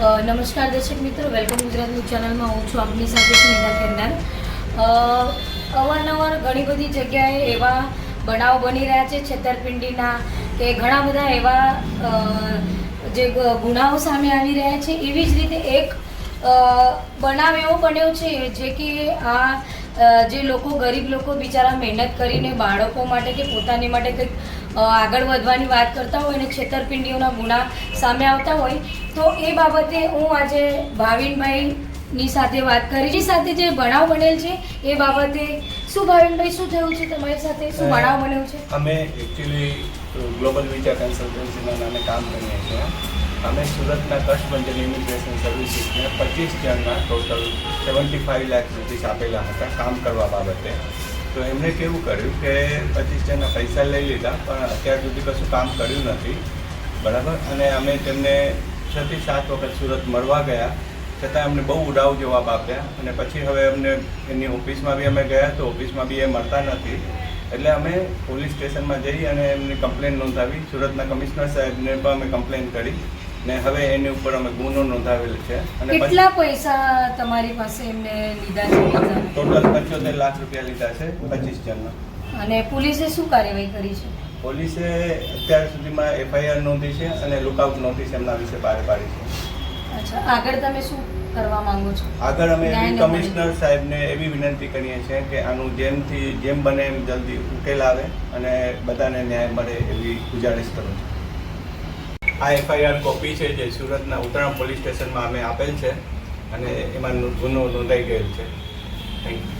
નમસ્કાર દર્શક મિત્રો વેલકમ ગુજરાત ચેનલમાં હું છું આપની સાથે સ્નેહા અ, અવારનવાર ઘણી બધી જગ્યાએ એવા બનાવ બની રહ્યા છે છેતરપિંડીના કે ઘણા બધા એવા જે ગુનાઓ સામે આવી રહ્યા છે. એવી જ રીતે એક બનાવ એવો બન્યો છે જે કે આ જે લોકો ગરીબ લોકો બિચારા મહેનત કરીને બાળકો માટે કે પોતાની માટે કંઈક આગળ વધવાની વાત કરતા હોય અને છેતરપિંડીઓના ગુના સામે આવતા હોય તો એ બાબતે હું આજે ભાવિનભાઈની સાથે વાત કરી. છે સાથે જે બનાવ બનેલ છે એ બાબતે શું ભાવિનભાઈ શું થયું છે તમારી સાથે? શું બનાવ બન્યો છે? અમે એકચ્યુઅલી ગ્લોબલ વિચાર કન્સલ્ટન્સીના નામે કામ કરીએ છીએ. અમે સુરતના કચ્છબંધન ઇમિગ્રેશન સર્વિસીસને પચીસ જણના total seventy five lakh notice આપેલા હતા કામ કરવા બાબતે. તો એમણે કેવું કર્યું કે પચીસ જણના પૈસા લઈ લીધા, પણ અત્યાર સુધી કશું કામ કર્યું નથી. બરાબર? અને અમે તેમને છથી સાત વખત સુરત મળવા ગયા. છતાં એમને બહુ ઉડાવ જવાબ આપ્યા. અને પછી હવે અમને એમની ઓફિસમાં બી અમે ગયા તો ઓફિસમાં બી એ મળતા નથી. એટલે અમે પોલીસ સ્ટેશનમાં જઈ અને એમની કમ્પ્લેન નોંધાવી. સુરતના કમિશનર સાહેબને પણ અમે કમ્પ્લેન કરી. ને હવે એની ઉપર અમે ગુનો નોંધાવેલ છે. અને કેટલા પૈસા તમારી પાસે એમને લીધા છે? ટોટલ પંચોતેર લાખ રૂપિયા લીધા છે પચીસ જણના. અને પોલીસે શું કાર્યવાહી કરી છે? પોલીસે અત્યાર સુધીમાં એફઆઈઆર નોંધી છે અને લુકઆઉટ નોટિસ એમના વિશે બહાર પાડી છે. અચ્છા આગળ તમે શું કરવા માંગો છો? આગળ અમે કમિશનર સાહેબને એવી વિનંતી કરીએ છીએ કે આનું જેમથી જેમ બને એમ જલ્દી ઉકેલ આવે અને બધાને ન્યાય મળે એવી ગુજારિશ કરું છું. આ એફઆઈઆર કોપી છે જે સુરતના ઉત્તરાયણ પોલીસ સ્ટેશનમાં અમે આપેલ છે અને એમાં ગુનો નોંધાઈ ગયેલ છે. Thank you